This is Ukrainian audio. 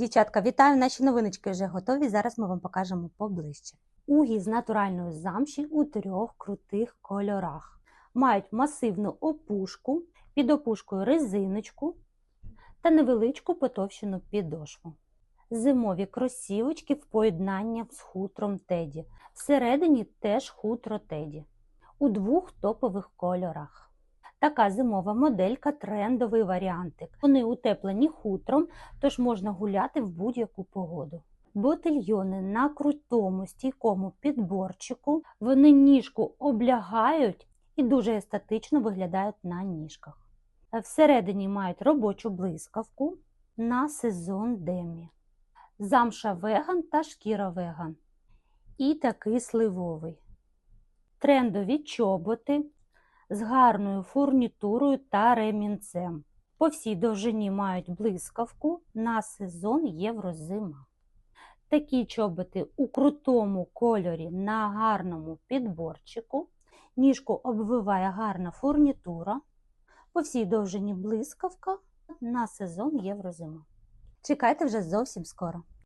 Дівчатка, вітаю! Наші новиночки вже готові. Зараз ми вам покажемо поближче. Угі з натуральної замші у трьох крутих кольорах. Мають масивну опушку, під опушкою резиночку та невеличку потовщену підошву. Зимові кросівочки в поєднанні з хутром теді. Всередині теж хутро теді. У двох топових кольорах. Така зимова моделька трендовий варіантик. Вони утеплені хутром, тож можна гуляти в будь-яку погоду. Ботильйони на крутому стійкому підборчику. Вони ніжку облягають і дуже естетично виглядають на ніжках. Всередині мають робочу блискавку на сезон демі. Замша веган та шкіра веган. І такий сливовий. Трендові чоботи з гарною фурнітурою та ремінцем. По всій довжині мають блискавку на сезон єврозима. Такі чоботи у крутому кольорі на гарному підборчику. Ніжку обвиває гарна фурнітура. По всій довжині блискавка на сезон єврозима. Чекайте вже зовсім скоро.